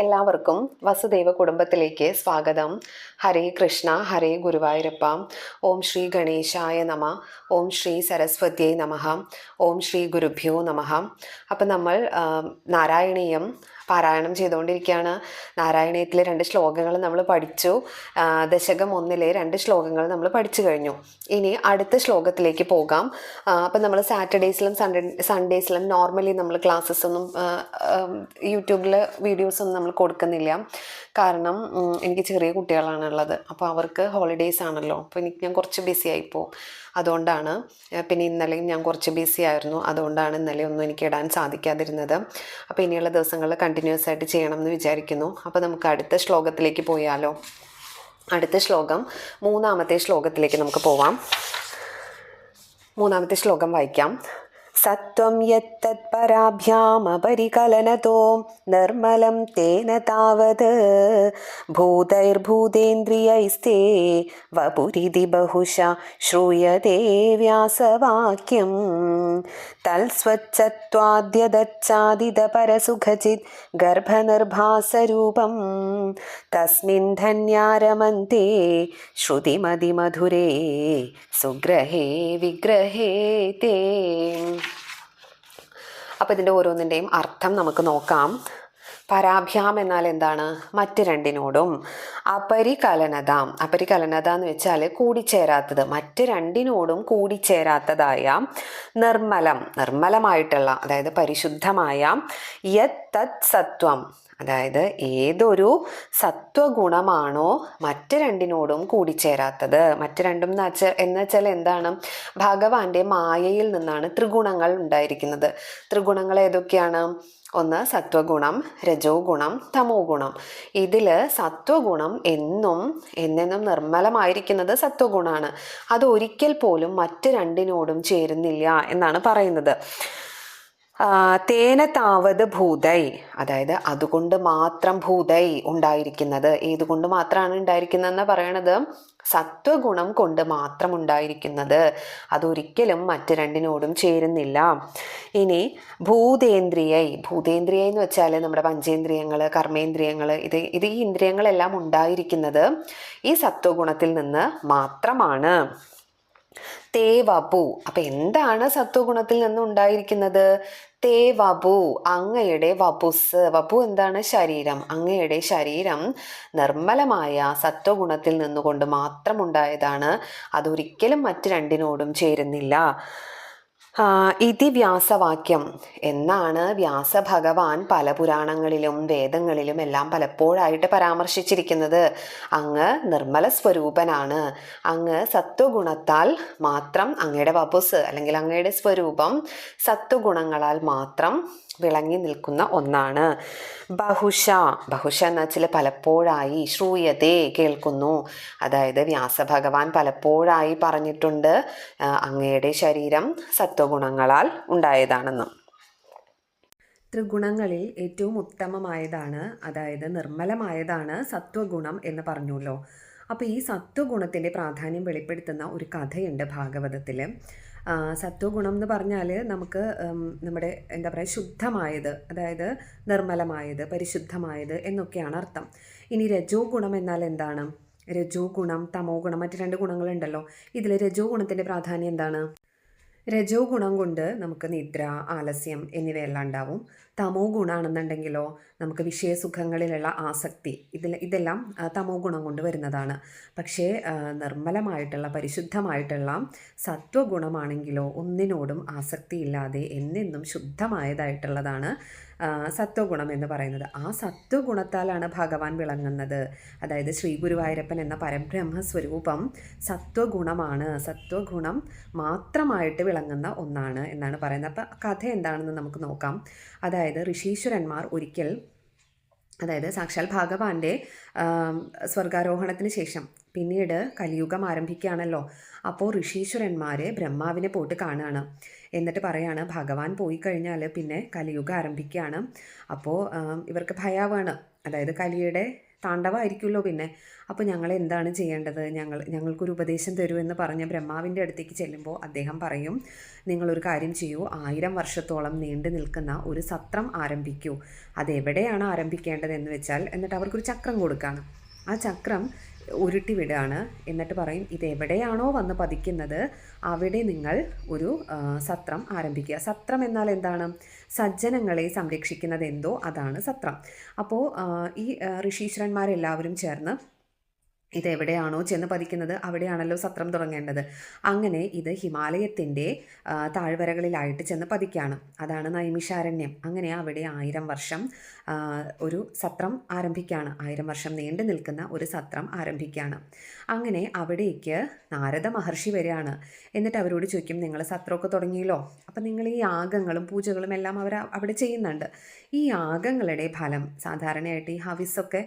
എല്ലാവർക്കും വസുദേവ കുടുംബത്തിലേക്ക് സ്വാഗതം. ഹരേ കൃഷ്ണ ഹരേ ഗുരുവായൂരപ്പ. ഓം ശ്രീ ഗണേശായ നമ. ഓം ശ്രീ സരസ്വതിയെ നമഹ ഓം ശ്രീ ഗുരുഭ്യോ നമഃ. അപ്പം നമ്മൾ നാരായണീയം പാരായണം ചെയ്തുകൊണ്ടിരിക്കുകയാണ്. നാരായണീയത്തിലെ രണ്ട് ശ്ലോകങ്ങൾ നമ്മൾ പഠിച്ചു. ദശകം ഒന്നിലെ രണ്ട് ശ്ലോകങ്ങൾ നമ്മൾ പഠിച്ചു കഴിഞ്ഞു. ഇനി അടുത്ത ശ്ലോകത്തിലേക്ക് പോകാം. അപ്പം നമ്മൾ സാറ്റർഡേയ്സിലും സൺഡേ സൺഡേയ്സിലും നോർമലി നമ്മൾ ക്ലാസ്സസ് ഒന്നും യൂട്യൂബിൽ വീഡിയോസ് ഒന്നും നമ്മൾ കൊടുക്കുന്നില്ല. കാരണം എനിക്ക് ചെറിയ കുട്ടികളാണുള്ളത്. അപ്പോൾ അവർക്ക് ഹോളിഡേയ്സ് ആണല്ലോ. അപ്പോൾ എനിക്ക് ഞാൻ കുറച്ച് ബിസി ആയിപ്പോവും. അതുകൊണ്ടാണ് പിന്നെ ഇന്നലെയും ഞാൻ കുറച്ച് ബിസി ആയിരുന്നു. അതുകൊണ്ടാണ് ഇന്നലെ ഒന്നും എനിക്ക് ഇടാൻ സാധിക്കാതിരുന്നത്. അപ്പോൾ ഇനിയുള്ള ദിവസങ്ങളിൽ കണ്ടിന്യൂസ് ആയിട്ട് ചെയ്യണം എന്ന് വിചാരിക്കുന്നു. അപ്പോൾ നമുക്ക് അടുത്ത ശ്ലോകത്തിലേക്ക് പോയാലോ. അടുത്ത ശ്ലോകം മൂന്നാമത്തെ ശ്ലോകത്തിലേക്ക് നമുക്ക് പോവാം. മൂന്നാമത്തെ ശ്ലോകം വായിക്കാം. സത്വം യത്തത്പരാഭ്യാമപരികലനതോ നിർമ്മലം തേന താവത് ഭൂതൈർഭൂതേന്ദ്രിയൈസ്തേ വപുരിതി ബഹുശ ശ്രൂയതേ വ്യാസവാക്യം തൽസ്വച്ഛത്വാദ്യദച്ചാദിതപരസുഖചിത് ഗർഭനിർഭാസരൂപം തസ്മിൻ ധന്യാരമന്തെ ശ്രുതിമതിമധുരേ സുഗ്രഹേ വിഗ്രഹേ തേ അപ്പോൾ ഇതിന്റെ ഓരോന്നിന്റെയും അർത്ഥം നമുക്ക് നോക്കാം. പരാഭ്യാം എന്നാൽ എന്താണ്? മറ്റ് രണ്ടിനോടും അപരികലനതാം. അപരികലനത എന്ന് വെച്ചാൽ കൂടിച്ചേരാത്തത്. മറ്റ് രണ്ടിനോടും കൂടിച്ചേരാത്തതായ നിർമ്മലം. നിർമ്മലമായിട്ടുള്ള അതായത് പരിശുദ്ധമായ യത് തത് സത്വം. അതായത് ഏതൊരു സത്വഗുണമാണോ മറ്റ് രണ്ടിനോടും കൂടിച്ചേരാത്തത്. മറ്റ് രണ്ടും എന്ന് എന്ന് വെച്ചാൽ എന്താണ്? ഭഗവാന്റെ മായയിൽ നിന്നാണ് ത്രിഗുണങ്ങൾ ഉണ്ടായിരിക്കുന്നത്. ത്രിഗുണങ്ങൾ ഏതൊക്കെയാണ്? ഒന്ന് സത്വഗുണം രജോ ഗുണം തമോ ഗുണം ഇതിൽ സത്വഗുണം എന്നും എന്നെന്നും നിർമ്മലമായിരിക്കുന്നത് സത്വഗുണമാണ് അത് ഒരിക്കൽ പോലും മറ്റ് രണ്ടിനോടും ചേരുന്നില്ല എന്നാണ് പറയുന്നത്. തേന താവത് ഭൂതൈ. അതായത് അതുകൊണ്ട് മാത്രം ഭൂതൈ ഉണ്ടായിരിക്കുന്നത്. ഏതുകൊണ്ട് മാത്രമാണ് ഉണ്ടായിരിക്കുന്നതെന്ന് പറയണത്? സത്വഗുണം കൊണ്ട് മാത്രം ഉണ്ടായിരിക്കുന്നത്. അതൊരിക്കലും മറ്റ് രണ്ടിനോടും ചേരുന്നില്ല. ഇനി ഭൂതേന്ദ്രിയൈ. ഭൂതേന്ദ്രിയ എന്ന് വെച്ചാൽ നമ്മുടെ പഞ്ചേന്ദ്രിയങ്ങൾ കർമ്മേന്ദ്രിയങ്ങൾ ഇത് ഇത് ഈ ഇന്ദ്രിയങ്ങളെല്ലാം ഉണ്ടായിരിക്കുന്നത് ഈ സത്വഗുണത്തിൽ നിന്ന് മാത്രമാണ്. തേവപു. അപ്പം എന്താണ് സത്വഗുണത്തിൽ നിന്ന് ഉണ്ടായിരിക്കുന്നത്? തേ വപു അങ്ങയുടെ വപുസ്. വപു എന്താണ് ശരീരം? അങ്ങയുടെ ശരീരം നിർമ്മലമായ സത്വഗുണത്തിൽ നിന്നുകൊണ്ട് മാത്രം ഉണ്ടായതാണ് അതൊരിക്കലും മറ്റ് രണ്ടിനോടും ചേരുന്നില്ല. ഇതി വ്യാസവാക്യം എന്നാണ് വ്യാസഭഗവാൻ പല പുരാണങ്ങളിലും വേദങ്ങളിലും എല്ലാം പലപ്പോഴായിട്ട് പരാമർശിച്ചിരിക്കുന്നത്. അങ്ങ് നിർമ്മല സ്വരൂപനാണ് അങ്ങ് സത്വഗുണത്താൽ മാത്രം അങ്ങയുടെ വപുസ് അല്ലെങ്കിൽ അങ്ങയുടെ സ്വരൂപം സത്വഗുണങ്ങളാൽ മാത്രം വിളങ്ങി നിൽക്കുന്ന ഒന്നാണ്. ബഹുഷ ബഹുഷ എന്ന് വെച്ചാൽ പലപ്പോഴായി ശ്രൂയതേ കേൾക്കുന്നു. അതായത് വ്യാസഭഗവാൻ പലപ്പോഴായി പറഞ്ഞിട്ടുണ്ട് അങ്ങയുടെ ശരീരം സത്വഗുണങ്ങളാൽ ഉണ്ടായതാണെന്നും. ത്രിഗുണങ്ങളിൽ ഏറ്റവും ഉത്തമമായതാണ് അതായത് നിർമ്മലമായതാണ് സത്വഗുണം എന്ന് പറഞ്ഞുല്ലോ അപ്പോൾ ഈ സത്വഗുണത്തിന്റെ പ്രാധാന്യം വെളിപ്പെടുത്തുന്ന ഒരു കഥയുണ്ട് ഭാഗവതത്തിൽ സത്വഗുണം എന്ന് പറഞ്ഞാൽ നമുക്ക് നമ്മുടെ എന്താ പറയുക ശുദ്ധമായത് അതായത് നിർമ്മലമായത് പരിശുദ്ധമായത് എന്നൊക്കെയാണ് അർത്ഥം. ഇനി രജോ ഗുണം എന്നാൽ എന്താണ്? രജോ ഗുണം തമോ ഗുണം മറ്റ് രണ്ട് ഗുണങ്ങളുണ്ടല്ലോ. ഇതിൽ രജോ ഗുണത്തിന്റെ പ്രാധാന്യം എന്താണ്? രജോ ഗുണം കൊണ്ട് നമുക്ക് നിദ്ര ആലസ്യം എന്നിവയെല്ലാം ഉണ്ടാവും. തമോ ഗുണമാണെന്നുണ്ടെങ്കിലോ നമുക്ക് വിഷയസുഖങ്ങളിലുള്ള ആസക്തി ഇതിൽ ഇതെല്ലാം തമോ ഗുണം കൊണ്ട് വരുന്നതാണ്. പക്ഷേ നിർമ്മലമായിട്ടുള്ള പരിശുദ്ധമായിട്ടുള്ള സത്വഗുണമാണെങ്കിലോ ഒന്നിനോടും ആസക്തി ഇല്ലാതെ എന്നെന്നും ശുദ്ധമായതായിട്ടുള്ളതാണ് സത്വഗുണം എന്ന് പറയുന്നത്. ആ സത്വഗുണത്താലാണ് ഭഗവാൻ വിളങ്ങുന്നത്. അതായത് ശ്രീ ഗുരുവായൂരപ്പൻ എന്ന പരബ്രഹ്മ സ്വരൂപം സത്വഗുണമാണ്. സത്വഗുണം മാത്രമായിട്ട് വിളങ്ങുന്ന ഒന്നാണ് എന്നാണ് പറയുന്നത്. അപ്പം കഥ എന്താണെന്ന് നമുക്ക് നോക്കാം. അതായത് ഋഷീശ്വരന്മാർ ഒരിക്കൽ അതായത് സാക്ഷാൽ ഭഗവാന്റെ സ്വർഗാരോഹണത്തിന് ശേഷം പിന്നീട് കലിയുഗം ആരംഭിക്കുകയാണല്ലോ. അപ്പോൾ ഋഷീശ്വരന്മാർ ബ്രഹ്മാവിനെ പോയിട്ട് കാണുകയാണ്. എന്നിട്ട് പറയാണ് ഭഗവാൻ പോയി കഴിഞ്ഞാൽ പിന്നെ കലിയുഗം ആരംഭിക്കുകയാണ്. അപ്പോൾ ഇവർക്ക് ഭയാവാണ്. അതായത് കലിയുടെ താണ്ഡവമായിരിക്കുമല്ലോ പിന്നെ. അപ്പോൾ ഞങ്ങൾ എന്താണ് ചെയ്യേണ്ടത്? ഞങ്ങൾ ഞങ്ങൾക്കൊരു ഉപദേശം തരൂ എന്ന് പറഞ്ഞ് ബ്രഹ്മാവിന്റെ അടുത്തേക്ക് ചെല്ലുമ്പോൾ അദ്ദേഹം പറയും നിങ്ങളൊരു കാര്യം ചെയ്യൂ. ആയിരം വർഷത്തോളം നീണ്ടു നിൽക്കുന്ന ഒരു സത്രം ആരംഭിക്കൂ. അതെവിടെയാണ് ആരംഭിക്കേണ്ടതെന്ന് വെച്ചാൽ എന്നിട്ട് അവർക്കൊരു ചക്രം കൊടുക്കുകയാണ് ആ ചക്രം ഉരുട്ടി വിടുകയാണ് എന്നിട്ട് പറയും ഇത് എവിടെയാണോ വന്ന് പതിക്കുന്നത് അവിടെ നിങ്ങൾ ഒരു സത്രം ആരംഭിക്കുക. സത്രം എന്നാൽ എന്താണ്? സജ്ജനങ്ങളെ സംരക്ഷിക്കുന്നത് എന്തോ അതാണ് സത്രം. അപ്പോൾ ഈ ഋഷീശ്വരന്മാരെല്ലാവരും ചേർന്ന് ഇതെവിടെയാണോ ചെന്ന് പതിക്കുന്നത് അവിടെയാണല്ലോ സത്രം തുടങ്ങേണ്ടത്. അങ്ങനെ ഇത് ഹിമാലയത്തിന്റെ താഴ്വരകളിലായിട്ട് ചെന്ന് പതിക്കുകയാണ് അതാണ് നൈമിഷാരണ്യം. അങ്ങനെ അവിടെ ആയിരം വർഷം ഒരു സത്രം ആരംഭിക്കുകയാണ് ആയിരം വർഷം നീണ്ടു നിൽക്കുന്ന ഒരു സത്രം ആരംഭിക്കുകയാണ് അങ്ങനെ അവിടേക്ക് നാരദ മഹർഷി വരികയാണ് എന്നിട്ട് അവരോട് ചോദിക്കും നിങ്ങൾ സത്രമൊക്കെ തുടങ്ങിയല്ലോ? അപ്പം നിങ്ങൾ ഈ യാഗങ്ങളും പൂജകളും എല്ലാം അവർ അവിടെ ചെയ്യുന്നുണ്ട്. ഈ യാഗങ്ങളുടെ ഫലം സാധാരണയായിട്ട് ഈ ഹവിസൊക്കെ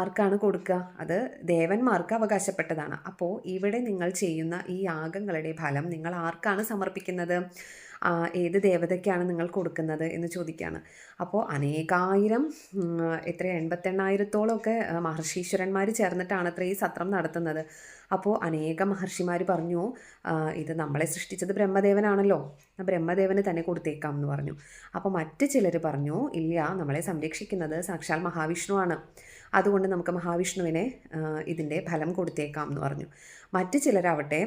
ആർക്കാണ് കൊടുക്കുക? അത് ദേവന്മാർക്ക് അവകാശപ്പെട്ടതാണ്. അപ്പോൾ ഇവിടെ നിങ്ങൾ ചെയ്യുന്ന ഈ യാഗങ്ങളുടെ ഫലം നിങ്ങൾ ആർക്കാണ് സമർപ്പിക്കുന്നത്? ഏത് ദേവതയ്ക്കാണ് നിങ്ങൾ കൊടുക്കുന്നത് എന്ന് ചോദിക്കുകയാണ് അപ്പോൾ അനേകായിരം എത്ര എൺപത്തെണ്ണായിരത്തോളമൊക്കെ മഹർഷീശ്വരന്മാർ ചേർന്നിട്ടാണ് അത്ര ഈ സത്രം നടത്തുന്നത്. അപ്പോൾ അനേക മഹർഷിമാർ പറഞ്ഞു ഇത് നമ്മളെ സൃഷ്ടിച്ചത് ബ്രഹ്മദേവനാണല്ലോ ബ്രഹ്മദേവന് തന്നെ കൊടുത്തേക്കാം എന്ന് പറഞ്ഞു. അപ്പോൾ മറ്റ് ചിലർ പറഞ്ഞു ഇല്ല നമ്മളെ സംരക്ഷിക്കുന്നത് സാക്ഷാൽ മഹാവിഷ്ണുവാണ് അതുകൊണ്ട് നമുക്ക് മഹാവിഷ്ണുവിനെ ഇതിന്റെ ഫലം കൊടുത്തേക്കാം എന്ന് പറഞ്ഞു. മറ്റു ചിലരാവട്ടെ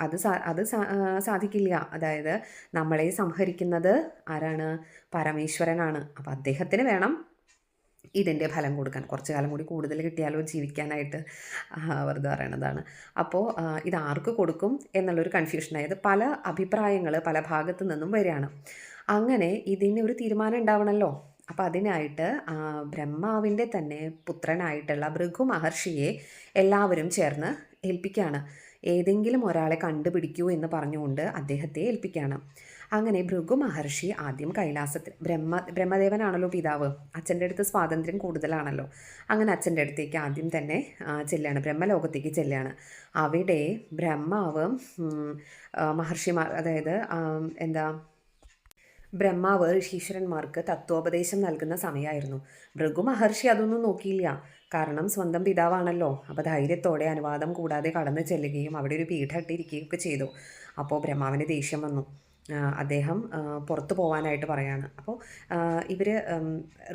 അത് അത് സാധിക്കില്ല. അതായത് നമ്മളെ സംഹരിക്കുന്നത് ആരാണ്? പരമേശ്വരനാണ്. അപ്പോൾ അദ്ദേഹത്തിന് വേണം ഇതിന്റെ ഫലം കൊടുക്കാൻ. കുറച്ച് കാലം കൂടി കൂടുതൽ കിട്ടിയാലോ ജീവിക്കാനായിട്ട്? വെറുതെ പറയണതാണ്. അപ്പോൾ ഇത് ആർക്ക് കൊടുക്കും എന്നുള്ളൊരു കൺഫ്യൂഷനായത് പല അഭിപ്രായങ്ങൾ പല ഭാഗത്തു നിന്നും വരികയാണ്. അങ്ങനെ ഇതിന് ഒരു തീരുമാനം ഉണ്ടാവണമല്ലോ അപ്പം അതിനായിട്ട് ബ്രഹ്മാവിന്റെ തന്നെ പുത്രനായിട്ടുള്ള ഭൃഗു മഹർഷിയെ എല്ലാവരും ചേർന്ന് ഏൽപ്പിക്കുകയാണ് ഏതെങ്കിലും ഒരാളെ കണ്ടുപിടിക്കൂ എന്ന് പറഞ്ഞുകൊണ്ട് അദ്ദേഹത്തെ ഏൽപ്പിക്കുകയാണ് അങ്ങനെ ഭൃഗു മഹർഷി ആദ്യം കൈലാസത്തിൽ ബ്രഹ്മ ബ്രഹ്മദേവനാണല്ലോ പിതാവ് അച്ഛന്റെ അടുത്ത് സ്വാതന്ത്ര്യം കൂടുതലാണല്ലോ. അങ്ങനെ അച്ഛന്റെ അടുത്തേക്ക് ആദ്യം തന്നെ ചെല്ലുകയാണ് ബ്രഹ്മലോകത്തേക്ക് ചെല്ലുകയാണ് അവിടെ ബ്രഹ്മാവ് മഹർഷിമാർ അതായത് എന്താ ബ്രഹ്മാവ് ഋഷീശ്വരന്മാർക്ക് തത്വോപദേശം നൽകുന്ന സമയമായിരുന്നു ഭൃഗു മഹർഷി അതൊന്നും നോക്കിയില്ല. കാരണം സ്വന്തം പിതാവാണല്ലോ. അപ്പോൾ ധൈര്യത്തോടെ അനുവാദം കൂടാതെ കടന്നു ചെല്ലുകയും അവിടെ ഒരു പീഠം ചെയ്തു. അപ്പോൾ ബ്രഹ്മാവിന് ദേഷ്യം വന്നു. അദ്ദേഹം പുറത്തു പോകാനായിട്ട് പറയാണ്. അപ്പോൾ ഇവർ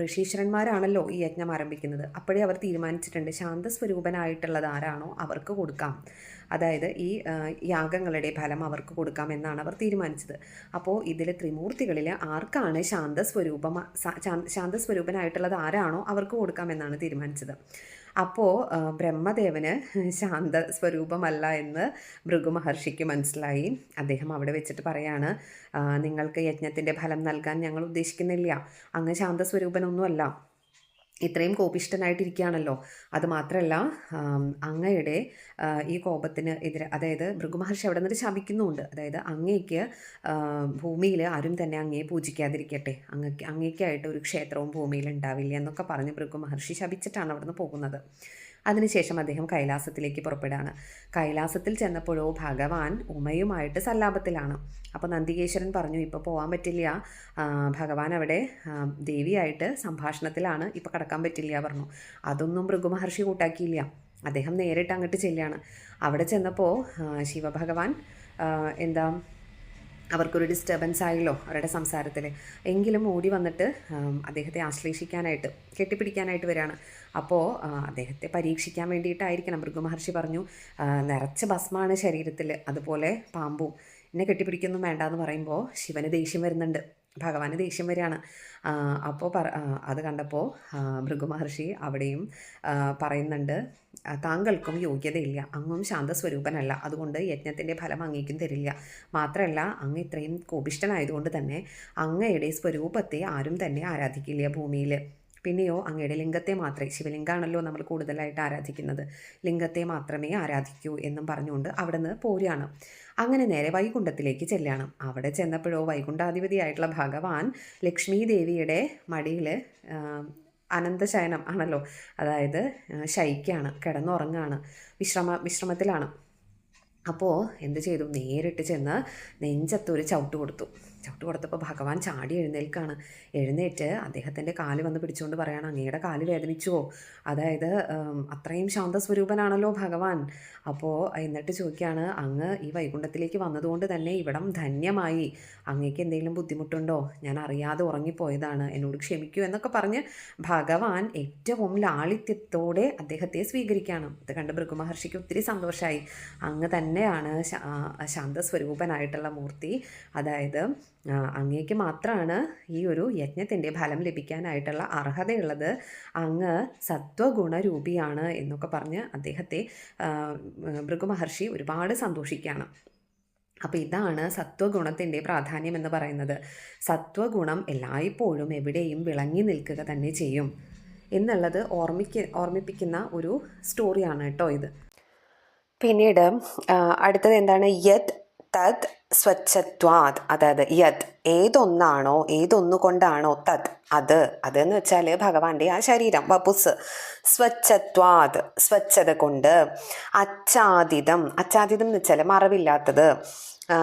ഋഷീശ്വരന്മാരാണല്ലോ ഈ യജ്ഞം ആരംഭിക്കുന്നത്. അപ്പോഴേ അവർ തീരുമാനിച്ചിട്ടുണ്ട് ശാന്തസ്വരൂപനായിട്ടുള്ളത് ആരാണോ അവർക്ക് കൊടുക്കാം. അതായത് ഈ യാഗങ്ങളുടെ ഫലം അവർക്ക് കൊടുക്കാം എന്നാണ് അവർ തീരുമാനിച്ചത്. അപ്പോൾ ഇതിൽ ത്രിമൂർത്തികളിൽ ആർക്കാണ് ശാന്തസ്വരൂപം ശാന്തസ്വരൂപനായിട്ടുള്ളത് ആരാണോ അവർക്ക് കൊടുക്കാം എന്നാണ് തീരുമാനിച്ചത്. അപ്പോൾ ബ്രഹ്മദേവന് ശാന്ത സ്വരൂപമല്ല എന്ന് ഭൃഗു മഹർഷിക്ക് മനസ്സിലായി. അദ്ദേഹം അവിടെ വെച്ചിട്ട് പറയാണ് നിങ്ങൾക്ക് യജ്ഞത്തിന്റെ ഫലം നൽകാൻ ഞങ്ങൾ ഉദ്ദേശിക്കുന്നില്ല. അങ്ങ് ശാന്തസ്വരൂപനൊന്നുമല്ല ഇത്രയും കോപിഷ്ടനായിട്ടിരിക്കുകയാണല്ലോ അതുമാത്രമല്ല അങ്ങയുടെ ഈ കോപത്തിന് എതിരെ അതായത് ഭൃഗുമഹർഷി അവിടെ നിന്ന് ശപിക്കുന്നുമുണ്ട്. അതായത് അങ്ങേക്ക് ഭൂമിയിൽ ആരും തന്നെ അങ്ങയെ പൂജിക്കാതിരിക്കട്ടെ. അങ്ങക്ക് അങ്ങേക്കായിട്ട് ഒരു ക്ഷേത്രവും ഭൂമിയിൽ ഉണ്ടാവില്ല എന്നൊക്കെ പറഞ്ഞ് ഭൃഗുമഹർഷി ശപിച്ചിട്ടാണ് അവിടെ നിന്ന് പോകുന്നത്. അതിനുശേഷം അദ്ദേഹം കൈലാസത്തിലേക്ക് പുറപ്പെടുകയാണ്. കൈലാസത്തിൽ ചെന്നപ്പോഴോ ഭഗവാൻ ഉമയുമായിട്ട് സല്ലാപത്തിലാണ്. അപ്പോൾ നന്ദികേശ്വരൻ പറഞ്ഞു ഇപ്പോൾ പോകാൻ പറ്റില്ല. ഭഗവാൻ അവിടെ ദേവിയായിട്ട് സംഭാഷണത്തിലാണ്. ഇപ്പോൾ കടക്കാൻ പറ്റില്ല പറഞ്ഞു. അതൊന്നും ഭൃഗുമഹർഷി കൂട്ടാക്കിയില്ല. അദ്ദേഹം നേരിട്ട് അങ്ങോട്ട് ചെല്ലുകയാണ് അവിടെ ചെന്നപ്പോൾ ശിവഭഗവാൻ എന്താ അവർക്കൊരു ഡിസ്റ്റർബൻസ് ആയല്ലോ അവരുടെ സംസാരത്തിൽ എങ്കിലും ഓടി വന്നിട്ട് അദ്ദേഹത്തെ ആശ്ലേഷിക്കാനായിട്ട് കെട്ടിപ്പിടിക്കാനായിട്ട് വരികയാണ് അപ്പോൾ അദ്ദേഹത്തെ പരീക്ഷിക്കാൻ വേണ്ടിയിട്ടായിരിക്കണം. മൃഗമഹർഷി പറഞ്ഞു നിറച്ച ഭസ്മാണ് ശരീരത്തിൽ അതുപോലെ പാമ്പും. എന്നെ കെട്ടിപ്പിടിക്കൊന്നും വേണ്ട എന്ന് പറയുമ്പോൾ ശിവന് ദേഷ്യം വരുന്നുണ്ട്. ഭഗവാന് ദേഷ്യം വരികയാണ്. അപ്പോൾ പറ അത് കണ്ടപ്പോൾ ഭൃഗുമഹർഷി അവിടെയും പറയുന്നുണ്ട് താങ്കൾക്കും യോഗ്യതയില്ല. അങ്ങും ശാന്തസ്വരൂപനല്ല. അതുകൊണ്ട് യജ്ഞത്തിന്റെ ഫലം അങ്ങേക്കും തരില്ല. മാത്രമല്ല അങ്ങ് ഇത്രയും കോപിഷ്ടനായതുകൊണ്ട് തന്നെ അങ്ങയുടെ സ്വരൂപത്തെ ആരും തന്നെ ആരാധിക്കില്ല ഭൂമിയിൽ പിന്നെയോ അങ്ങയുടെ ലിംഗത്തെ മാത്രമേ ശിവലിംഗമാണല്ലോ നമ്മൾ കൂടുതലായിട്ട് ആരാധിക്കുന്നത്. ലിംഗത്തെ മാത്രമേ ആരാധിക്കൂ എന്നും പറഞ്ഞുകൊണ്ട് അവിടെ നിന്ന് പോരുകയാണ്. അങ്ങനെ നേരെ വൈകുണ്ഠത്തിലേക്ക് ചെല്ലണം. അവിടെ ചെന്നപ്പോഴോ വൈകുണ്ഠാധിപതിയായിട്ടുള്ള ഭഗവാൻ ലക്ഷ്മി ദേവിയുടെ മടിയിൽ അനന്തശയനം ആണല്ലോ അതായത് ശൈക്കാണ് കിടന്നുറങ്ങാണ് വിശ്രമ വിശ്രമത്തിലാണ്. അപ്പോൾ എന്ത് ചെയ്തു? നേരിട്ട് ചെന്ന് നെഞ്ചത്തൊരു ചവിട്ട് കൊടുത്തു. ചവിട്ട് കൊടുത്തപ്പോൾ ഭഗവാൻ ചാടി എഴുന്നേൽക്കാണ്. എഴുന്നേറ്റ് അദ്ദേഹത്തിന്റെ കാൽ വന്ന് പിടിച്ചുകൊണ്ട് പറയാണ് അങ്ങയുടെ കാൽ വേദനിച്ചുവോ? അതായത് അത്രയും ശാന്തസ്വരൂപനാണല്ലോ ഭഗവാൻ. അപ്പോൾ എന്നിട്ട് ചോദിക്കുകയാണ് അങ്ങ് ഈ വൈകുണ്ഠത്തിലേക്ക് വന്നതുകൊണ്ട് തന്നെ ഇവിടം ധന്യമായി. അങ്ങേക്ക് എന്തെങ്കിലും ബുദ്ധിമുട്ടുണ്ടോ? ഞാൻ അറിയാതെ ഉറങ്ങിപ്പോയതാണ്. എന്നോട് ക്ഷമിക്കൂ എന്നൊക്കെ പറഞ്ഞ് ഭഗവാൻ ഏറ്റവും ലാളിത്യത്തോടെ അദ്ദേഹത്തെ സ്വീകരിക്കുകയാണ്. ഇത് കണ്ട് ഭൃഗുമഹർഷിക്ക് ഒത്തിരി സന്തോഷമായി അങ്ങ് തന്നെയാണ് ശാന്തസ്വരൂപനായിട്ടുള്ള മൂർത്തി. അതായത് അങ്ങേക്ക് മാത്രമാണ് ഈ ഒരു യജ്ഞത്തിന്റെ ഫലം ലഭിക്കാനായിട്ടുള്ള അർഹതയുള്ളത്. അങ്ങ് സത്വഗുണരൂപിയാണ് എന്നൊക്കെ പറഞ്ഞ് അദ്ദേഹത്തെ ഭൃഗുമഹർഷി ഭൃഗു മഹർഷി ഒരുപാട് സന്തോഷിക്കുകയാണ്. അപ്പോൾ ഇതാണ് സത്വഗുണത്തിന്റെ പ്രാധാന്യം എന്ന് പറയുന്നത്. സത്വഗുണം എല്ലായ്പ്പോഴും എവിടെയും വിളങ്ങി നിൽക്കുക തന്നെ ചെയ്യും എന്നുള്ളത് ഓർമ്മിക്ക ഓർമ്മിപ്പിക്കുന്ന ഒരു സ്റ്റോറിയാണ് കേട്ടോ ഇത്. പിന്നീട് അടുത്തത് എന്താണ്? യത് തത് സ്വച്ഛത്വാത് അതായത് യത് ഏതൊന്നാണോ ഏതൊന്നുകൊണ്ടാണോ തത് അത്. അതെന്ന് വെച്ചാൽ ഭഗവാന്റെ ആ ശരീരം വപുസ് സ്വച്ഛത്വാത് സ്വച്ഛത കൊണ്ട് അച്ചാദിതം അച്ചാദിതം എന്ന് വെച്ചാൽ മറവില്ലാത്തത്.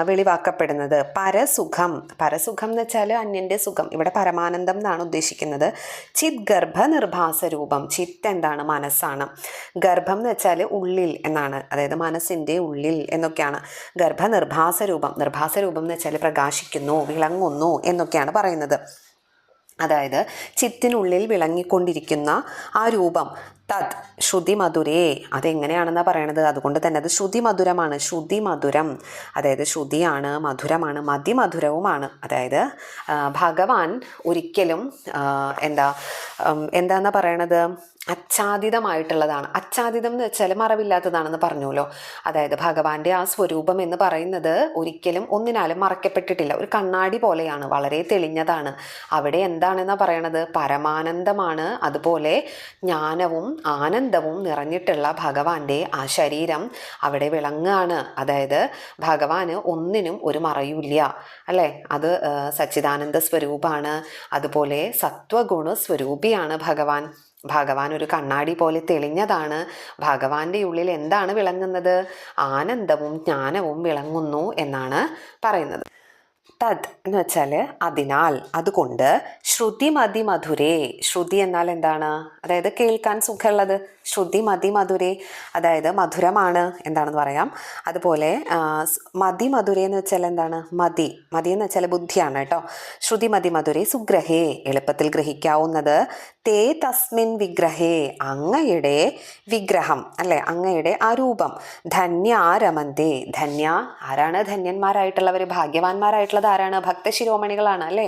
വെളിവാക്കപ്പെടുന്നത്. പരസുഖം. പരസുഖം എന്ന് വെച്ചാൽ അന്യന്റെ സുഖം. ഇവിടെ പരമാനന്ദം എന്നാണ് ഉദ്ദേശിക്കുന്നത്. ചിത് ഗർഭ നിർഭാസ രൂപം ചിത്ത് എന്താണ്? മനസ്സാണ്. ഗർഭം എന്ന് വെച്ചാൽ ഉള്ളിൽ എന്നാണ്. അതായത് മനസ്സിന്റെ ഉള്ളിൽ എന്നൊക്കെയാണ്. ഗർഭ നിർഭാസ രൂപം നിർഭാസ രൂപം എന്ന് വെച്ചാൽ പ്രകാശിക്കുന്നു വിളങ്ങുന്നു എന്നൊക്കെയാണ് പറയുന്നത്. അതായത് ചിത്തിനുള്ളിൽ വിളങ്ങിക്കൊണ്ടിരിക്കുന്ന ആ രൂപം. തത് ശ്രുതി മധുരേ. അതെങ്ങനെയാണെന്നാണ് പറയണത്? അതുകൊണ്ട് തന്നെ അത് ശ്രുതി മധുരമാണ്. ശ്രുതി മധുരം. അതായത് ശ്രുതിയാണ് മധുരമാണ് മതിമധുരവുമാണ്. അതായത് ഭഗവാൻ ഒരിക്കലും എന്താ എന്താണെന്ന് പറയണത്? അച്ഛാദിതമായിട്ടുള്ളതാണ്. അച്ഛാദിതം എന്ന് വെച്ചാൽ മറവില്ലാത്തതാണെന്ന് പറഞ്ഞുല്ലോ അതായത് ഭഗവാന്റെ ആ സ്വരൂപം എന്ന് പറയുന്നത് ഒരിക്കലും ഒന്നിനാലും മറക്കപ്പെട്ടിട്ടില്ല ഒരു കണ്ണാടി പോലെയാണ്. വളരെ തെളിഞ്ഞതാണ്. അവിടെ എന്താണെന്നാ പറയണത്? പരമാനന്ദമാണ്. അതുപോലെ ജ്ഞാനവും ആനന്ദവും നിറഞ്ഞിട്ടുള്ള ഭഗവാന്റെ ആ ശരീരം അവിടെ വിളങ്ങാണ്. അതായത് ഭഗവാന് ഒന്നിനും ഒരു മറയൂല്ല. അല്ലേ? അത് സച്ചിദാനന്ദ സ്വരൂപാണ്. അതുപോലെ സത്വഗുണ സ്വരൂപിയാണ് ഭഗവാൻ. ഭഗവാൻ ഒരു കണ്ണാടി പോലെ തെളിഞ്ഞതാണ്. ഭഗവാന്റെ ഉള്ളിൽ എന്താണ് വിളങ്ങുന്നത്? ആനന്ദവും ജ്ഞാനവും വിളങ്ങുന്നു എന്നാണ് പറയുന്നത്. തത് എന്ന് വെച്ചാൽ അതിനാൽ അതുകൊണ്ട് ശ്രുതി മതി മധുരേ. ശ്രുതി എന്നാൽ എന്താണ്? അതായത് കേൾക്കാൻ സുഖമുള്ളത്. ശ്രുതി മതി മധുരേ അതായത് മധുരമാണ് എന്താണെന്ന് പറയാം. അതുപോലെ മതി മധുരേ എന്ന് വെച്ചാൽ എന്താണ്? മതി. മതി എന്ന് വെച്ചാൽ ബുദ്ധിയാണ് കേട്ടോ. ശ്രുതി മതി മധുരേ സുഗ്രഹേ എളുപ്പത്തിൽ ഗ്രഹിക്കാവുന്നത് തേ തസ്മിൻ വിഗ്രഹേ അങ്ങയുടെ വിഗ്രഹം അല്ലെ? അങ്ങയുടെ ആ രൂപം. ധന്യ രമന്തേ ധന്യ ആരാണ്? ധന്യന്മാരായിട്ടുള്ളവർ ഭാഗ്യവാന്മാരായിട്ടുള്ളത് ആരാണ്? ഭക്തശിരോമണികളാണ് അല്ലേ?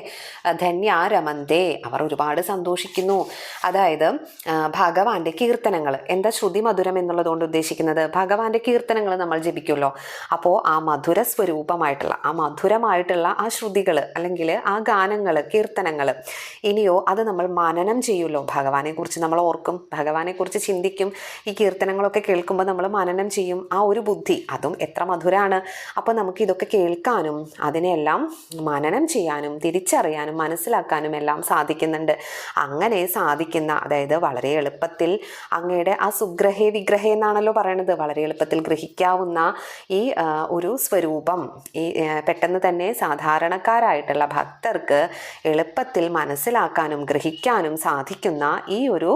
ധന്യാരമന്തേ അവർ ഒരുപാട് സന്തോഷിക്കുന്നു. അതായത് ഭഗവാന്റെ കീർത്തനങ്ങൾ. എന്താ ശ്രുതി മധുരം എന്നുള്ളതുകൊണ്ട് ഉദ്ദേശിക്കുന്നത് ഭഗവാന്റെ കീർത്തനങ്ങൾ നമ്മൾ ജപിക്കുമല്ലോ. അപ്പോൾ ആ മധുര സ്വരൂപമായിട്ടുള്ള ആ മധുരമായിട്ടുള്ള ആ ശ്രുതികൾ അല്ലെങ്കിൽ ആ ഗാനങ്ങൾ കീർത്തനങ്ങൾ ഇനിയോ അത് നമ്മൾ മനനം ചെയ്യുമല്ലോ. ഭഗവാനെ കുറിച്ച് നമ്മൾ ഓർക്കും ഭഗവാനെ കുറിച്ച് ചിന്തിക്കും ഈ കീർത്തനങ്ങളൊക്കെ കേൾക്കുമ്പോൾ നമ്മൾ മനനം ചെയ്യും. ആ ഒരു ബുദ്ധി അതും എത്ര മധുരമാണ് അപ്പോൾ നമുക്ക് ഇതൊക്കെ കേൾക്കാനും അതിനെല്ലാം മനനം ചെയ്യാനും തിരിച്ചറിയാനും മനസ്സിലാക്കാനും എല്ലാം സാധിക്കുന്നുണ്ട്. അങ്ങനെ സാധിക്കുന്ന അതായത് വളരെ എളുപ്പത്തിൽ അങ്ങയുടെ ആ സുഗ്രഹേ വിഗ്രഹേ എന്നാണല്ലോ പറയണത്. വളരെ എളുപ്പത്തിൽ ഗ്രഹിക്കാവുന്ന ഈ ഒരു സ്വരൂപം. ഈ പെട്ടെന്ന് തന്നെ സാധാരണക്കാരായിട്ടുള്ള ഭക്തർക്ക് എളുപ്പത്തിൽ മനസ്സിലാക്കാനും ഗ്രഹിക്കാനും സാധിക്കുന്ന ഈ ഒരു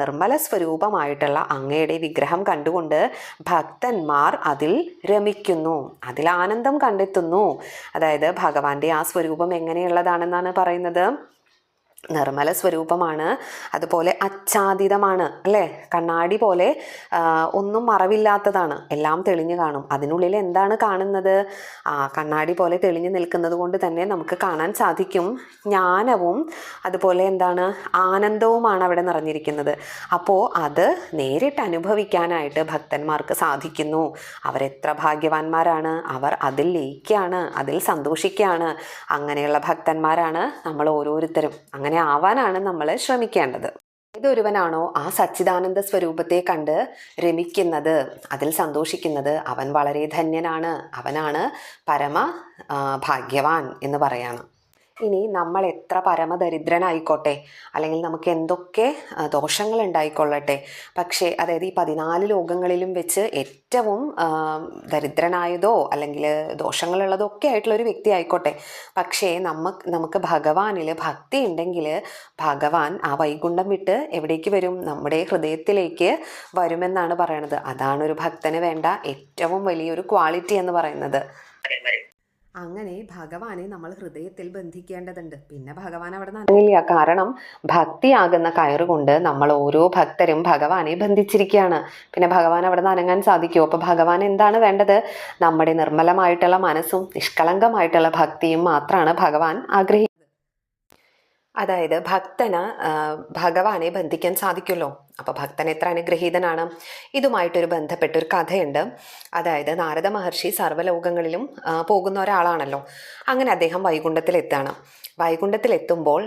നിർമ്മല സ്വരൂപമായിട്ടുള്ള അങ്ങയുടെ വിഗ്രഹം കണ്ടുകൊണ്ട് ഭക്തന്മാർ അതിൽ രമിക്കുന്നു. അതിൽ ആനന്ദം കണ്ടെത്തുന്നു. അതായത് ഭഗവാന്റെ ആ സ്വരൂപം എങ്ങനെയുള്ളതാണെന്നാണ് പറയുന്നത്? നിർമ്മല സ്വരൂപമാണ്. അതുപോലെ അച്ഛാദിതമാണ് അല്ലേ? കണ്ണാടി പോലെ ഒന്നും മറവില്ലാത്തതാണ്. എല്ലാം തെളിഞ്ഞു കാണും. അതിനുള്ളിൽ എന്താണ് കാണുന്നത്? ആ കണ്ണാടി പോലെ തെളിഞ്ഞു നിൽക്കുന്നത് കൊണ്ട് തന്നെ നമുക്ക് കാണാൻ സാധിക്കും. ജ്ഞാനവും അതുപോലെ എന്താണ്? ആനന്ദവുമാണ് അവിടെ നിറഞ്ഞിരിക്കുന്നത്. അപ്പോൾ അത് നേരിട്ട് അനുഭവിക്കാനായിട്ട് ഭക്തന്മാർക്ക് സാധിക്കുന്നു. അവരെത്ര ഭാഗ്യവാന്മാരാണ്. അവർ അതിൽ ലയിക്കുകയാണ് അതിൽ സന്തോഷിക്കുകയാണ്. അങ്ങനെയുള്ള ഭക്തന്മാരാണ് നമ്മൾ ഓരോരുത്തരും. അങ്ങനെ ആവാനാണ് നമ്മൾ ശ്രമിക്കേണ്ടത്. ഏതൊരുവനാണോ ആ സച്ചിദാനന്ദ സ്വരൂപത്തെ കണ്ട് രമിക്കുന്നത് അതിൽ സന്തോഷിക്കുന്നത് അവൻ വളരെ ധന്യനാണ്. അവനാണ് പരമ ഭാഗ്യവാൻ എന്ന് പറയാണ് ഇനി നമ്മൾ എത്ര പരമദരിദ്രനായിക്കോട്ടെ? അല്ലെങ്കിൽ നമുക്ക് എന്തൊക്കെ ദോഷങ്ങൾ ഉണ്ടായിക്കൊള്ളട്ടെ പക്ഷേ അതായത് ഈ പതിനാല് ലോകങ്ങളിലും വെച്ച് ഏറ്റവും ദരിദ്രനായതോ അല്ലെങ്കിൽ ദോഷങ്ങളുള്ളതോ ഒക്കെ ആയിട്ടുള്ള ഒരു വ്യക്തി ആയിക്കോട്ടെ. പക്ഷേ നമുക്ക് നമുക്ക് ഭഗവാനിൽ ഭക്തി ഉണ്ടെങ്കിൽ ഭഗവാൻ ആ വൈകുണ്ഠം വിട്ട് എവിടേക്ക് വരും? നമ്മുടെ ഹൃദയത്തിലേക്ക് വരുമെന്നാണ് പറയണത്. അതാണ് ഒരു ഭക്തന് വേണ്ട ഏറ്റവും വലിയൊരു ക്വാളിറ്റി എന്ന് പറയുന്നത്. അങ്ങനെ ഭഗവാനെ നമ്മൾ ഹൃദയത്തിൽ ബന്ധിക്കേണ്ടതുണ്ട്. പിന്നെ ഭഗവാൻ അവിടെ നനങ്ങില്ല കാരണം ഭക്തിയാകുന്ന കയറുകൊണ്ട് നമ്മൾ ഓരോ ഭക്തരും ഭഗവാനെ ബന്ധിച്ചിരിക്കുകയാണ്. പിന്നെ ഭഗവാൻ അവിടെ നനങ്ങാൻ സാധിക്കുമോ അപ്പോൾ ഭഗവാൻ എന്താണ് വേണ്ടത്? നമ്മുടെ നിർമ്മലമായിട്ടുള്ള മനസ്സും നിഷ്കളങ്കമായിട്ടുള്ള ഭക്തിയും മാത്രമാണ് ഭഗവാൻ ആഗ്രഹിക്കുന്നത് അതായത് ഭക്തന് ഭഗവാനെ ബന്ധിക്കാൻ സാധിക്കുമല്ലോ. അപ്പോൾ ഭക്തൻ എത്ര അനുഗ്രഹീതനാണ്? ഇതുമായിട്ടൊരു ബന്ധപ്പെട്ട ഒരു കഥയുണ്ട്. അതായത് നാരദ മഹർഷി സർവലോകങ്ങളിലും പോകുന്ന ഒരാളാണല്ലോ. അങ്ങനെ അദ്ദേഹം വൈകുണ്ഠത്തിലെത്താണ് വൈകുണ്ഠത്തിലെത്തുമ്പോൾ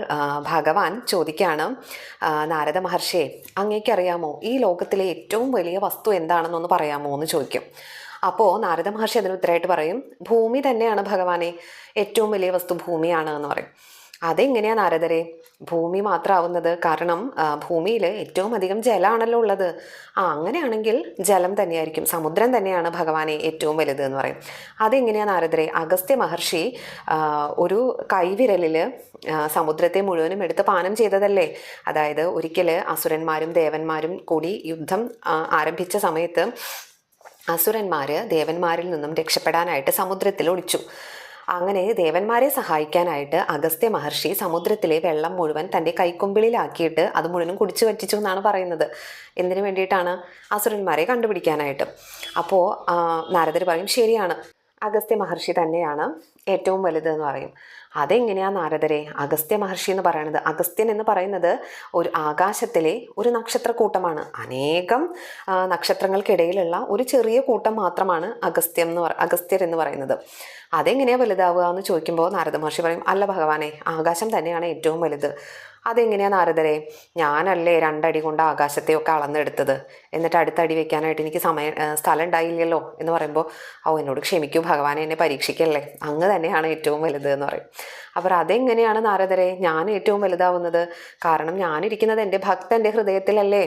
ഭഗവാൻ ചോദിക്കുകയാണ് നാരദ മഹർഷിയെ അങ്ങേക്കറിയാമോ ഈ ലോകത്തിലെ ഏറ്റവും വലിയ വസ്തു എന്താണെന്നൊന്ന് പറയാമോ എന്ന് ചോദിക്കും. അപ്പോൾ നാരദ മഹർഷി അതിന് ഉത്തരമായിട്ട് പറയും ഭൂമി തന്നെയാണ് ഭഗവാനെ. ഏറ്റവും വലിയ വസ്തു ഭൂമിയാണ് എന്ന് പറയും. അതെങ്ങനെയാ നാരദരെ? ഭൂമി മാത്രമാവുന്നത് കാരണം ഭൂമിയിൽ ഏറ്റവും അധികം ജലമാണല്ലോ ഉള്ളത്. ആ അങ്ങനെയാണെങ്കിൽ ജലം തന്നെയായിരിക്കും സമുദ്രം തന്നെയാണ് ഭഗവാനെ ഏറ്റവും വലുത് എന്ന് പറയും. അതെങ്ങനെയാ നാരദരെ? അഗസ്ത്യ മഹർഷി ഒരു കൈവിരലിൽ സമുദ്രത്തെ മുഴുവനും എടുത്ത് പാനം ചെയ്തതല്ലേ? അതായത് ഒരിക്കൽ അസുരന്മാരും ദേവന്മാരും കൂടി യുദ്ധം ആരംഭിച്ച സമയത്ത് അസുരന്മാർ ദേവന്മാരിൽ നിന്നും രക്ഷപ്പെടാനായിട്ട് സമുദ്രത്തിൽ ഒളിച്ചു. അങ്ങനെ ദേവന്മാരെ സഹായിക്കാനായിട്ട് അഗസ്ത്യ മഹർഷി സമുദ്രത്തിലെ വെള്ളം മുഴുവൻ തന്റെ കൈക്കൊമ്പിളിലാക്കിയിട്ട് അത് മുഴുവനും കുടിച്ചു വറ്റിച്ചു എന്നാണ് പറയുന്നത്. എന്തിനു വേണ്ടിയിട്ടാണ് അസുരന്മാരെ കണ്ടുപിടിക്കാനായിട്ട്? അപ്പോൾ നാരദർ പറയും ശരിയാണ്. അഗസ്ത്യ മഹർഷി തന്നെയാണ് ഏറ്റവും വലുത് എന്ന് പറയും. അതെങ്ങനെയാ നാരദരെ? അഗസ്ത്യ മഹർഷി എന്ന് പറയുന്നത് അഗസ്ത്യൻ എന്ന് പറയുന്നത് ഒരു ആകാശത്തിലെ ഒരു നക്ഷത്രക്കൂട്ടമാണ്. അനേകം നക്ഷത്രങ്ങൾക്കിടയിലുള്ള ഒരു ചെറിയ കൂട്ടം മാത്രമാണ് അഗസ്ത്യം എന്ന് അഗസ്ത്യർ എന്ന് പറയുന്നത്. അതെങ്ങനെയാ വലുതാവുക എന്ന് ചോദിക്കുമ്പോൾ നാരദ മഹർഷി പറയും അല്ല ഭഗവാനെ ആകാശം തന്നെയാണ് ഏറ്റവും വലുത്. അതെങ്ങനെയാ നാരദരെ? ഞാനല്ലേ രണ്ടടി കൊണ്ട് ആകാശത്തെയൊക്കെ അളന്നെടുത്തത്. എന്നിട്ട് അടുത്ത അടി വെക്കാനായിട്ട് എനിക്ക് സമയം സ്ഥലം ഉണ്ടായില്ലല്ലോ എന്ന് പറയുമ്പോൾ ഓ എന്നോട് ക്ഷമിക്കൂ ഭഗവാനെ എന്നെ പരീക്ഷിക്കല്ലേ? അങ്ങ് തന്നെയാണ് ഏറ്റവും വലുത് എന്ന് പറയും. അപ്പോൾ അതെങ്ങനെയാണ് നാരദരെ? ഞാൻ ഏറ്റവും വലുതാവുന്നത്. കാരണം ഞാനിരിക്കുന്നത് എന്റെ ഭക്തന്റെ ഹൃദയത്തിലല്ലേ.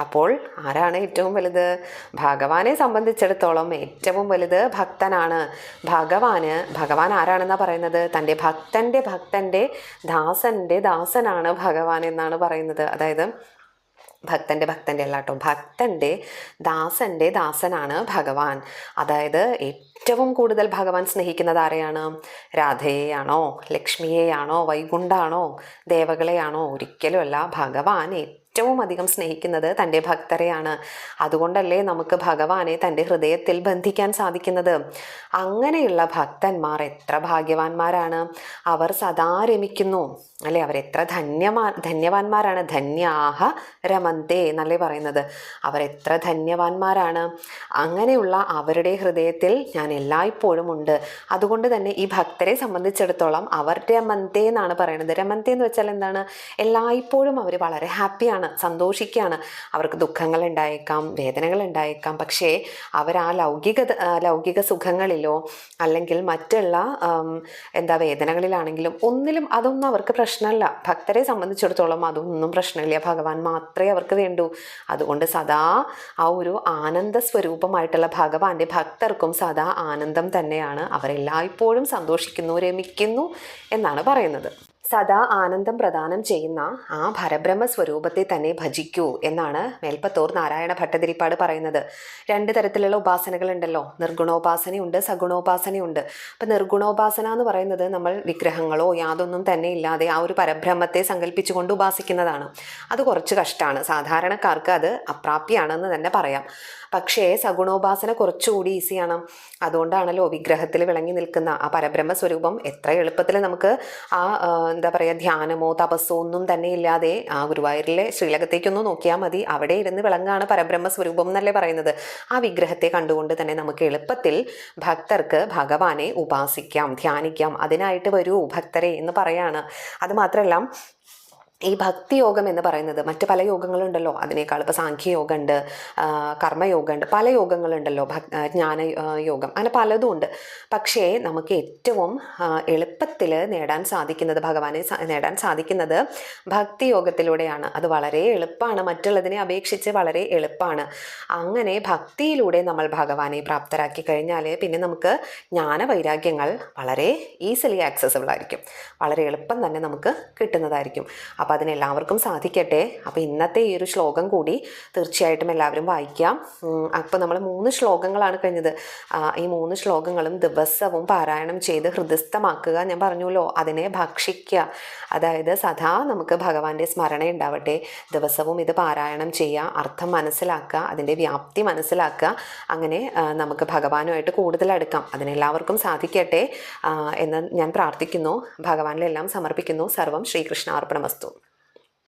അപ്പോൾ ആരാണ് ഏറ്റവും വലുത്? ഭഗവാനെ സംബന്ധിച്ചിടത്തോളം ഏറ്റവും വലുത് ഭക്തനാണ്. ഭഗവാന് ഭഗവാൻ ആരാണെന്നാണ് പറയുന്നത്? തന്റെ ഭക്തന്റെ ഭക്തന്റെ ദാസന്റെ ദാസനാണ് ഭഗവാൻ എന്നാണ് പറയുന്നത്. അതായത് ഭക്തന്റെ ഭക്തന്റെ അല്ല കേട്ടോ. ഭക്തന്റെ ദാസന്റെ ദാസനാണ് ഭഗവാൻ. അതായത് ഏറ്റവും കൂടുതൽ ഭഗവാൻ സ്നേഹിക്കുന്നത് ആരെയാണ്? രാധയെയാണോ? ലക്ഷ്മിയെയാണോ? വൈകുണ്ഠാണോ? ദേവകളെയാണോ? ഒരിക്കലുമല്ല. ഭഗവാൻ ഏറ്റവും അധികം സ്നേഹിക്കുന്നത് തന്റെ ഭക്തരെയാണ്. അതുകൊണ്ടല്ലേ നമുക്ക് ഭഗവാനെ തന്റെ ഹൃദയത്തിൽ ബന്ധിക്കാൻ സാധിക്കുന്നത്? അങ്ങനെയുള്ള ഭക്തന്മാർ എത്ര ഭാഗ്യവാന്മാരാണ്. അവർ സദാ രമിക്കുന്നു. അല്ലെ? അവർ എത്ര ധന്യമാ ധന്യവാന്മാരാണ്. ധന്യാഹ രമന്തേ എന്നല്ലേ പറയുന്നത്. അവർ എത്ര ധന്യവാന്മാരാണ്. അങ്ങനെയുള്ള അവരുടെ ഹൃദയത്തിൽ ഞാൻ എല്ലായ്പ്പോഴും ഉണ്ട്. അതുകൊണ്ട് തന്നെ ഈ ഭക്തരെ സംബന്ധിച്ചിടത്തോളം അവർ രമന്തേ എന്നാണ് പറയുന്നത്. രമന്തേ എന്ന് വെച്ചാൽ എന്താണ്? എല്ലായ്പ്പോഴും അവർ വളരെ ഹാപ്പിയാണ്. സന്തോഷിക്കുകയാണ് അവർക്ക് ദുഃഖങ്ങൾ ഉണ്ടായേക്കാം വേദനകൾ ഉണ്ടായേക്കാം പക്ഷേ അവർ ആ ലൗകിക ലൗകിക സുഖങ്ങളിലോ അല്ലെങ്കിൽ മറ്റുള്ള എന്താ വേദനകളിലാണെങ്കിലും ഒന്നിലും അതൊന്നും അവർക്ക് പ്രശ്നമല്ല. ഭക്തരെ സംബന്ധിച്ചിടത്തോളം അതൊന്നും പ്രശ്നമില്ല. ഭഗവാൻ മാത്രമേ അവർക്ക് വേണ്ടൂ. അതുകൊണ്ട് സദാ ആ ഒരു ആനന്ദ സ്വരൂപമായിട്ടുള്ള ഭഗവാന്റെ ഭക്തർക്കും സദാ ആനന്ദം തന്നെയാണ്. അവരെല്ലായ്പ്പോഴും സന്തോഷിക്കുന്നു രമിക്കുന്നു എന്നാണ് പറയുന്നത്. സദാ ആനന്ദം പ്രദാനം ചെയ്യുന്ന ആ പരബ്രഹ്മ സ്വരൂപത്തെ തന്നെ ഭജിക്കൂ എന്നാണ് മേൽപ്പത്തൂർ നാരായണ ഭട്ടതിരിപ്പാട് പറയുന്നത്. രണ്ട് തരത്തിലുള്ള ഉപാസനകളുണ്ടല്ലോ. നിർഗുണോപാസനയുണ്ട് സഗുണോപാസനയുണ്ട്. അപ്പം നിർഗുണോപാസന എന്ന് പറയുന്നത് നമ്മൾ വിഗ്രഹങ്ങളോ യാതൊന്നും തന്നെ ഇല്ലാതെ ആ ഒരു പരബ്രഹ്മത്തെ സങ്കല്പിച്ചുകൊണ്ട് ഉപാസിക്കുന്നതാണ്. അത് കുറച്ച് കഷ്ടമാണ് സാധാരണക്കാർക്ക് അത് അപ്രാപ്യാണെന്ന് തന്നെ പറയാം. പക്ഷേ സഗുണോപാസന കുറച്ചുകൂടി ഈസിയാണ്. അതുകൊണ്ടാണല്ലോ വിഗ്രഹത്തിൽ വിളങ്ങി നിൽക്കുന്ന ആ പരബ്രഹ്മ സ്വരൂപം എത്ര എളുപ്പത്തിൽ നമുക്ക് ആ എന്താ പറയുക ധ്യാനമോ തപസ്സോ ഒന്നും തന്നെ ഇല്ലാതെ ആ ഗുരുവായൂരിലെ ശ്രീലകത്തേക്കൊന്ന് നോക്കിയാൽ മതി. അവിടെ ഇരുന്ന് വിളങ്ങാണ് പരബ്രഹ്മ സ്വരൂപം എന്നല്ലേ പറയുന്നത്. ആ വിഗ്രഹത്തെ കണ്ടുകൊണ്ട് തന്നെ നമുക്ക് എളുപ്പത്തിൽ ഭക്തർക്ക് ഭഗവാനെ ഉപാസിക്കാം ധ്യാനിക്കാം. അതിനായിട്ട് വരൂ ഭക്തരെ എന്ന് പറയാണ്. അത് മാത്രമല്ല ഈ ഭക്തി യോഗം എന്ന് പറയുന്നത് മറ്റ് പല യോഗങ്ങളുണ്ടല്ലോ. അതിനേക്കാൾ ഇപ്പോൾ സാഖ്യയോഗം ഉണ്ട് കർമ്മയോഗം ഉണ്ട് പല യോഗങ്ങളുണ്ടല്ലോ. ഭക് ജ്ഞാന യോഗം. അങ്ങനെ പലതും ഉണ്ട്. പക്ഷേ നമുക്ക് ഏറ്റവും എളുപ്പത്തിൽ നേടാൻ സാധിക്കുന്നത് ഭഗവാനെ നേടാൻ സാധിക്കുന്നത് ഭക്തി യോഗത്തിലൂടെയാണ്. അത് വളരെ എളുപ്പമാണ് മറ്റുള്ളതിനെ അപേക്ഷിച്ച് വളരെ എളുപ്പമാണ് അങ്ങനെ ഭക്തിയിലൂടെ നമ്മൾ ഭഗവാനെ പ്രാപ്തരാക്കി കഴിഞ്ഞാൽ പിന്നെ നമുക്ക് ജ്ഞാനവൈരാഗ്യങ്ങൾ വളരെ ഈസിലി ആക്സസിബിൾ ആയിരിക്കും. വളരെ എളുപ്പം തന്നെ നമുക്ക് കിട്ടുന്നതായിരിക്കും. അപ്പോൾ അതിനെല്ലാവർക്കും സാധിക്കട്ടെ. അപ്പോൾ ഇന്നത്തെ ഈ ഒരു ശ്ലോകം കൂടി തീർച്ചയായിട്ടും എല്ലാവരും വായിക്കാം. അപ്പോൾ നമ്മൾ മൂന്ന് ശ്ലോകങ്ങളാണ് കഴിഞ്ഞത്. ഈ മൂന്ന് ശ്ലോകങ്ങളും ദിവസവും പാരായണം ചെയ്ത് ഹൃദയസ്ഥമാക്കുക. ഞാൻ പറഞ്ഞല്ലോ അതിനെ ഭക്ഷിക്കുക. അതായത് സദാ നമുക്ക് ഭഗവാന്റെ സ്മരണ ഉണ്ടാവട്ടെ. ദിവസവും ഇത് പാരായണം ചെയ്യുക അർത്ഥം മനസ്സിലാക്കുക അതിന്റെ വ്യാപ്തി മനസ്സിലാക്കുക. അങ്ങനെ നമുക്ക് ഭഗവാനുമായിട്ട് കൂടുതൽ അടുക്കാം. അതിനെല്ലാവർക്കും സാധിക്കട്ടെ. എന്ന് ഞാൻ പ്രാർത്ഥിക്കുന്നു. ഭഗവാനിലെല്ലാം സമർപ്പിക്കുന്നു. സർവം ശ്രീകൃഷ്ണാർപ്പണമസ്തു.